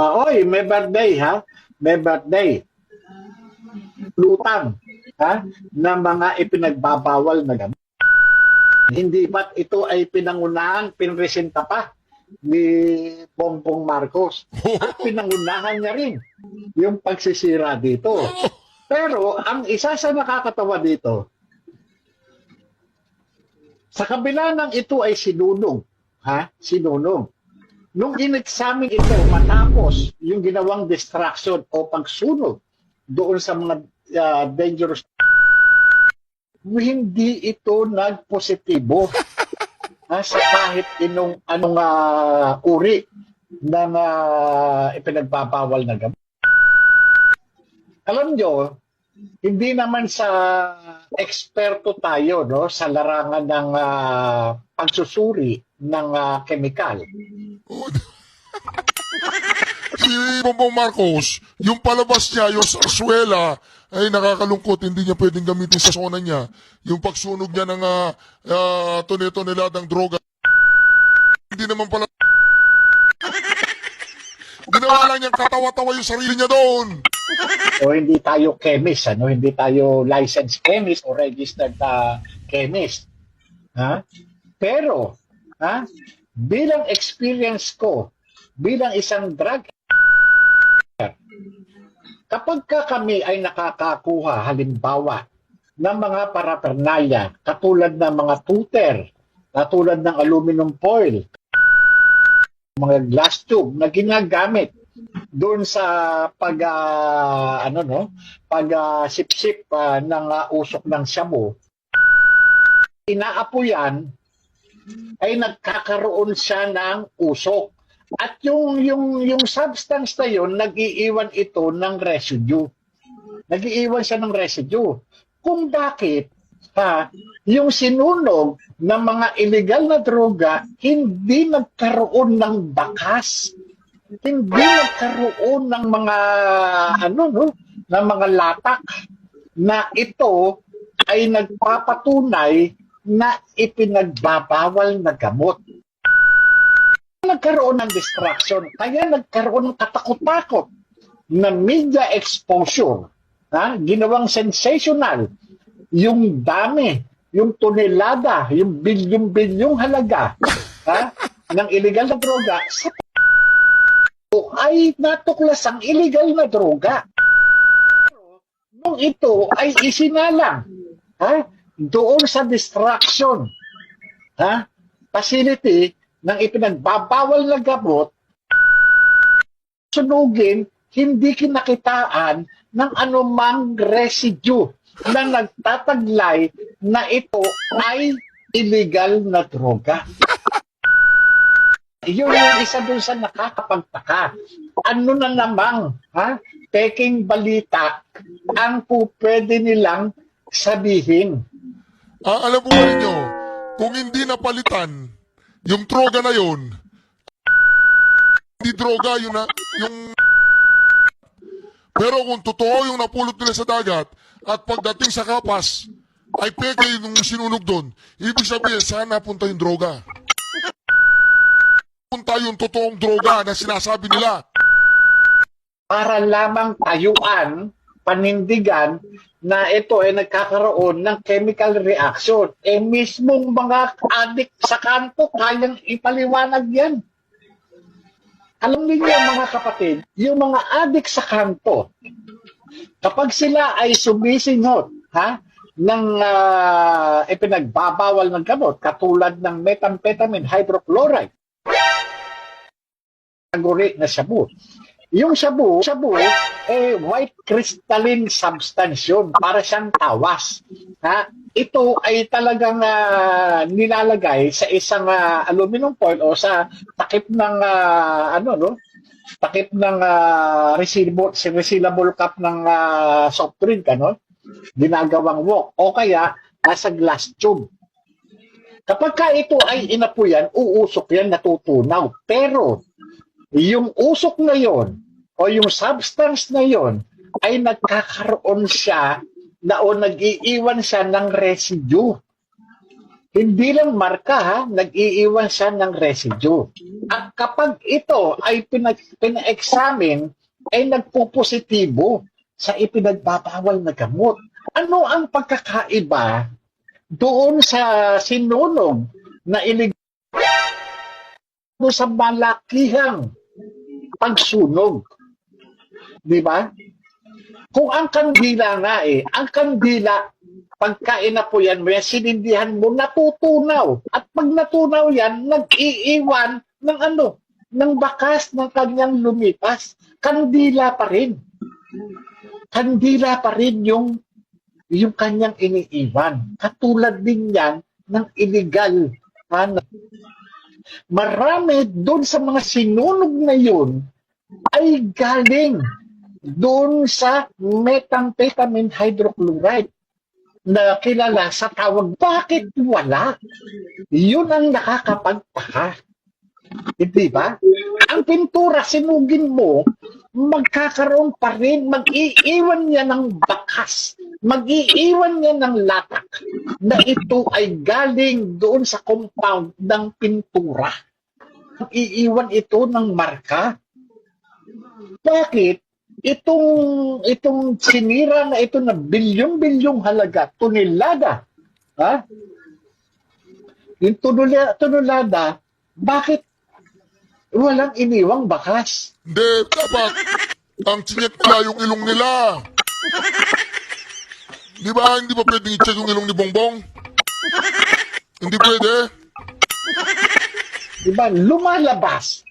Ah, oy, may birthday ha? May birthday. Lutang ha? Na mga ipinagbabawal na gamot. Hindi ba't ito ay pinangunahan, pinresenta pa ni Bongbong Marcos? At pinangunahan niya rin yung pagsisira dito. Pero ang isa sa nakakatawa dito, sa kabila ng ito ay sinunong, ha? Sinunong. Nung in-examine ito matapos yung ginawang distraction o pagsunog doon sa mga uh, dangerous hindi ito nagpositibo ha, sa kahit inong anong uh, uri ng uh, ipinagbabawal na gamot. Alam nyo, hindi naman sa eksperto tayo no sa larangan ng uh, pagsusuri ng uh, chemical. Si Bongbong Marcos, yung palabas niya, yung sarsuela, ay nakakalungkot, hindi niya pwedeng gamitin sa zona niya. Yung pagsunog niya ng uh, uh, tone-toneladang droga. Hindi naman pala... Ginawa lang niyang katawa-tawa yung sarili niya doon. O hindi tayo chemist, ano? Hindi tayo licensed chemist o registered uh, chemist. Ha? Pero, ha? Bilang experience ko, bilang isang drug Kapag ka kami ay nakakakuha, halimbawa, ng mga parapernalya, katulad ng mga tuter, katulad ng aluminum foil, mga glass tube na ginagamit doon sa pag uh, ano no? Pag uh, sip-sip uh, ng uh, usok ng shabu inaapoyan ay nagkakaroon siya ng usok at yung yung yung substance na yon nag-iiwan ito ng residue. Nag-iiwan siya ng residue. Kung bakit ha, yung sinunog ng mga illegal na droga hindi nagkaroon ng bakas. Hindi nagkaroon ng mga ano no, ng mga latak na ito ay nagpapatunay na ipinagbabawal na gamot nagkaroon ng distraction, kaya nagkaroon ng katakot-takot na media exposure, ha? ginawang sensational, yung dami, yung tonelada, yung bilyong-bilyong halaga ha? ng illegal na droga sa ay natuklas ang illegal na droga. Nung ito ay isinalang ha? Doon sa distraction ha? facility ng ipinagbabawal na gamot, sunugin, hindi kinakitaan ng anumang residue na nagtataglay na ito ay illegal na droga. Yun yung isa dun sa nakakapagtaka. Ano na namang, ha? Peking balita ang pwede nilang sabihin. Ah, alam mo ba ninyo, kung hindi napalitan yung droga na yun, hindi droga, yung, na, yung pero kung totoo yung napulot nila sa dagat at pagdating sa kapas, ay peke yung sinunog doon, ibig sabihin, saan napunta yung droga? Punta yung totoong droga na sinasabi nila. Para lamang tayuan, panindigan, na ito ay nagkakaroon ng chemical reaction. Eh mismong mga adik sa kanto, kayang ipaliwanag yan. Alam niyo mga kapatid, yung mga adik sa kanto, kapag sila ay sumisingot, ha, ng uh, ipinagbabawal ng gamot, katulad ng methamphetamine hydrochloride, kategori na shabu. Yung shabu, shabu, eh, white crystalline substance yun, para siyang tawas. Ha? Ito ay talagang uh, nilalagay sa isang uh, aluminum foil o sa takip ng, uh, ano, no? Takip ng uh, resealable, resealable cup ng uh, soft drink, ano? Ginagawang wok. O kaya, nasa glass tube. Kapag ka ito ay inapuyan, uusok yan, natutunaw. Pero, yung usok na yon o yung substance na yon ay nagkakaroon siya na o nag-iiwan siya ng residue. Hindi lang marka ha, nag-iiwan siya ng residue. At kapag ito ay pina-examine, ay nagpo-positibo sa ipinagbabawal na gamot. Ano ang pagkakaiba doon sa sinunog na ilig doon sa malakihang pagsunog? Di ba? Kung ang kandila nga eh, ang kandila, pagkain na po yan, may sinindihan mo, natutunaw. At pag natunaw yan, nag-iiwan ng ano, ng bakas ng kanyang lumipas. Kandila pa rin. Kandila pa rin yung yung kanyang iniiwan. Katulad din yan ng illegal. Ha, marami doon sa mga sinunog na yun ay galing doon sa methamphetamine hydrochloride na kilala sa tawag, bakit wala? Yun ang nakakapagtaka. Hindi ba? Ang pintura, sinugin mo, magkakaroon pa rin, mag-iiwan niya ng bakas, mag-iiwan niya ng latak na ito ay galing doon sa compound ng pintura. Iiwan ito ng marka. Bakit? Itong itong sinira na ito na bilyong-bilyong halaga, tunilada, ha? Yung tunula, tunulada, bakit walang iniwang bakas? Hindi, dapat ang chinek nila yung ilong nila. Di ba, hindi ba pwedeng i-check yung ilong ni Bongbong? Hindi pwede. Diba? Lumalabas